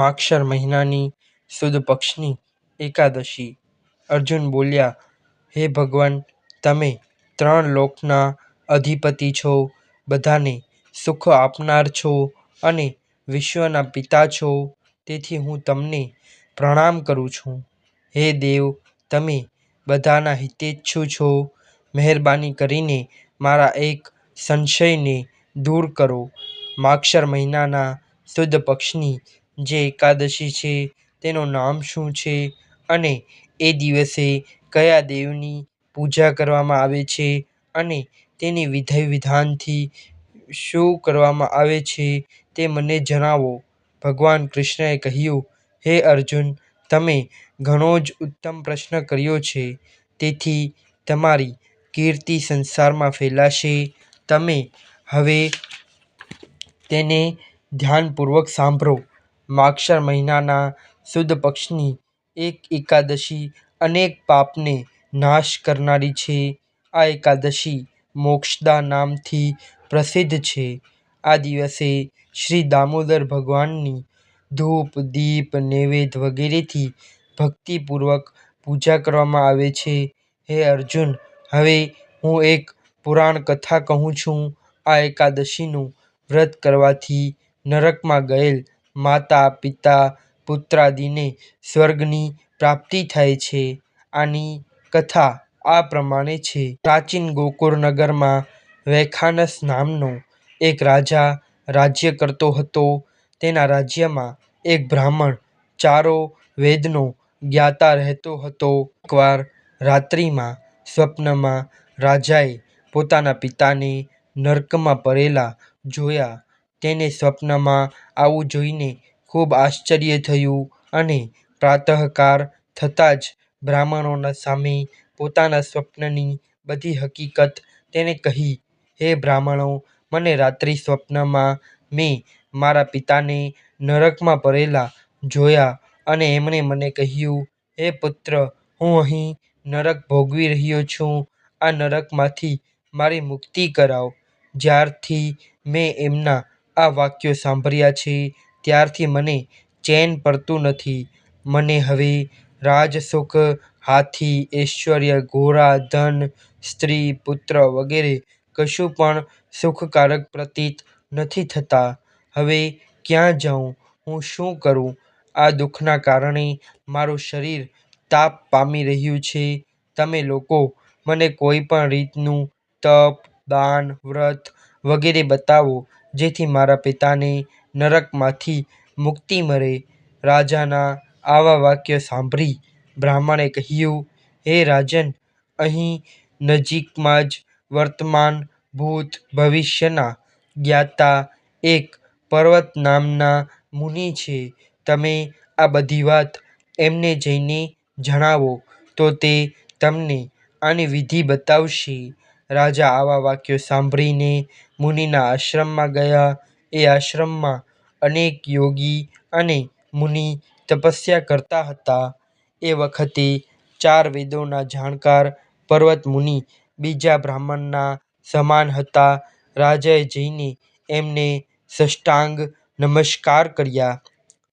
માગશર મહિનાની સુદ પક્ષની એકાદશી. અર્જુન બોલ્યા, હે ભગવાન, તમે ત્રણ લોકના અધિપતિ છો, બધાને સુખ આપનાર છો અને વિશ્વના પિતા છો, તેથી હું તમને પ્રણામ કરું છું. હે દેવ, તમે બધાના હિતેચ્છુ છો. મહેરબાની કરીને મારા એક સંશયને દૂર કરો. માક્ષર મહિનાના સુદ પક્ષની જે એકાદશી છે, તેનું નામ શું છે અને એ દિવસે કયા દેવની પૂજા કરવામાં આવે છે અને તેની વિધિ વિધાનથી શું કરવામાં આવે છે તે મને જણાવો. ભગવાન કૃષ્ણએ કહ્યું, હે અર્જુન, તમે ઘણો જ ઉત્તમ પ્રશ્ન કર્યો છે. તેથી તમારી કીર્તિ સંસારમાં ફેલાશે. તમે હવે તેને ધ્યાનપૂર્વક સાંભળો. માગશર મહિનાના સુદ પક્ષની એક એકાદશી અનેક પાપને નાશ કરનારી છે. આ એકાદશી મોક્ષદા નામથી પ્રસિદ્ધ છે. આ દિવસે શ્રી દામોદર ભગવાનની ધૂપ, દીપ, નૈવેદ્ય વગેરેથી ભક્તિપૂર્વક પૂજા કરવામાં આવે છે. હે અર્જુન, હવે હું એક પુરાણ કથા કહું છું. આ એકાદશીનું વ્રત કરવાથી નરકમાં ગયેલ માતા પિતા પુત્રાદિને સ્વર્ગની પ્રાપ્તિ થાય છે. આની કથા આ પ્રમાણે છે. પ્રાચીન ગોકુળ નગરમાં વૈખાનસ નામનો એક રાજા રાજ્ય કરતો હતો. તેના રાજ્યમાં એક બ્રાહ્મણ ચારો વેદનો જ્ઞાતા રહેતો હતો. એકવાર રાત્રિમાં સ્વપ્નમાં રાજાએ પોતાના પિતાને નર્કમાં પડેલા જોયા તેને સ્વપ્નમાં આવું જોઈને ખૂબ આશ્ચર્ય થયું અને પ્રાતઃકાળ થતાં જ બ્રાહ્મણોના સામે પોતાના સ્વપ્નની બધી હકીકત તેને કહી, હે બ્રાહ્મણો, મને રાત્રિ સ્વપ્નમાં મેં મારા પિતાને નરકમાં પડેલા જોયા અને એમણે મને કહ્યું, હે પુત્ર, હું અહીં નરક ભોગવી રહ્યો છું. આ નરકમાંથી મારી મુક્તિ કરાવ. જ્યારથી મેં એમના આ વાક્યો સાંભળ્યા છે, ત્યારથી મને ચેન પડતું નથી. મને હવે રાજસુખ, હાથી, ઐશ્વર્ય, ઘોડા, ધન, સ્ત્રી, પુત્ર વગેરે કશું પણ સુખકારક પ્રતીત નથી થતા. હવે ક્યાં જાઉં? હું શું કરું? આ દુઃખના કારણે મારું શરીર તાપ પામી રહ્યું છે. તમે લોકો મને કોઈ પણ રીતનું તપ, દાન, વ્રત વગેરે બતાવો. જેથી મારા પિતાને નરકમાંથી મુક્તિ મળે. રાજાના આવા વાક્ય સાંભળી બ્રાહ્મણે કહ્યું, હે રાજન, અહીં નજીકમાં જ વર્તમાન ભૂત ભવિષ્યના જ્ઞાતા એક પર્વત નામના મુનિ છે. તમે આ બધી વાત એમને જઈને જણાવો તો તે તમને આની વિધિ બતાવશે. રાજા આવા વાક્યો સાંભળીને મુનિના આશ્રમમાં ગયા. એ આશ્રમમાં અનેક યોગી અને મુનિ તપસ્યા કરતા હતા. એ વખતે ચાર વેદોના જાણકાર પર્વત મુનિ બીજા બ્રાહ્મણના સમાન હતા. રાજાએ જઈને એમને સષ્ટાંગ નમસ્કાર કર્યા.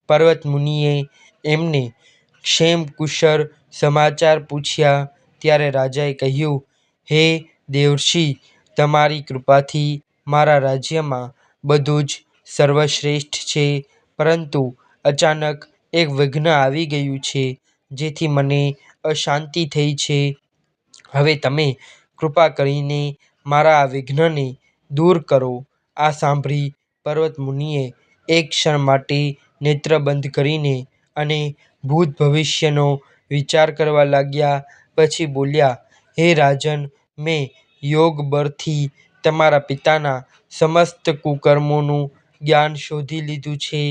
પર્વત મુનિએ એમને ક્ષેમ કુશળ સમાચાર પૂછ્યા. ત્યારે રાજાએ કહ્યું, હે દેવર્ષિ, તમારી કૃપાથી મારા રાજ્યમાં બધું જ સર્વશ્રેષ્ઠ છે. પરંતુ અચાનક એક વિઘ્ન આવી ગયું છે, જેથી મને અશાંતિ થઈ છે. હવે તમે કૃપા કરીને મારા આ વિઘ્નને દૂર કરો. આ સાંભળી પર્વત મુનિએ એક ક્ષણ માટે નેત્ર બંધ કરીને અને ભૂત ભવિષ્યનો વિચાર કરવા લાગ્યા, પછી બોલ્યા, હે રાજન મેં યોગ બળથી તમારા પિતાના સમસ્ત કુકર્મોનું જ્ઞાન શોધી લીધું છે.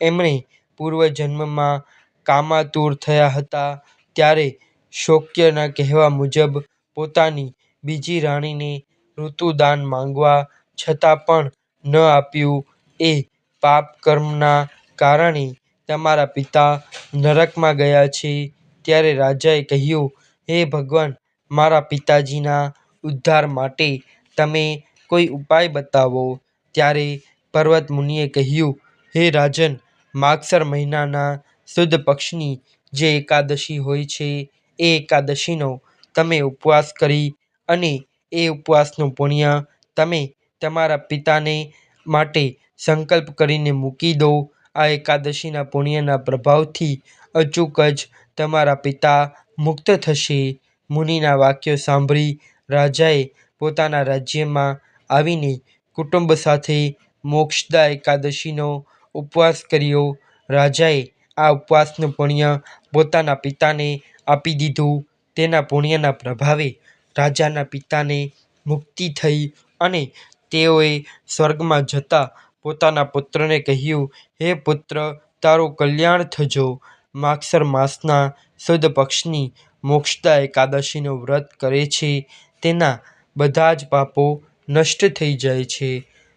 એમણે પૂર્વજન્મમાં કામાતુર થયા હતા. ત્યારે શોક્યના કહેવા મુજબ પોતાની બીજી રાણીને ઋતુદાન માંગવા છતાં પણ ન આપ્યું. એ પાપકર્મના કારણે તમારા પિતા નરકમાં ગયા છે. ત્યારે રાજાએ કહ્યું, હે ભગવાન મારા પિતાજીના ઉદ્ધાર માટે તમે કોઈ ઉપાય બતાવો ત્યારે પર્વત મુનિએ કહ્યું, હે રાજન, માગસર મહિનાના સુદ પક્ષની જે એકાદશી હોય છે, એ એકાદશીનો તમે ઉપવાસ કરી અને એ ઉપવાસનું પુણ્ય તમે તમારા પિતાને માટે સંકલ્પ કરીને મૂકી દો. આ એકાદશીના પુણ્યના પ્રભાવથી અચૂક જ તમારા પિતા મુક્ત થશે. મુનિના વાક્યો સાંભળી રાજાએ પોતાના રાજ્યમાં આવીને કુટુંબ સાથે મોક્ષદા એકાદશીનો ઉપવાસ કર્યો. રાજાએ આ ઉપવાસનું પુણ્ય પોતાના પિતાને આપી દીધું. તેના પુણ્યના પ્રભાવે રાજાના પિતાને મુક્તિ થઈ અને તેઓએ સ્વર્ગમાં જતા પોતાના પુત્રને કહ્યું, હે પુત્ર તારું કલ્યાણ થજો. માગસર માસના સુદ પક્ષની મોક્ષદા એકાદશીનું વ્રત કરે છે તેના બધા જ પાપો નષ્ટ થઈ જાય છે.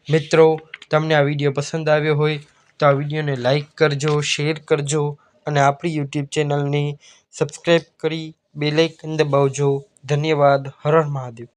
મિત્રો તમને આ વીડિયો પસંદ આવ્યો હોય તો આ વિડીયોને લાઇક કરજો, શેર કરજો અને આપણી યુટ્યુબ ચેનલને સબસ્ક્રાઈબ કરી બેલેકન દબાવજો. ધન્યવાદ. હર હર મહાદેવ.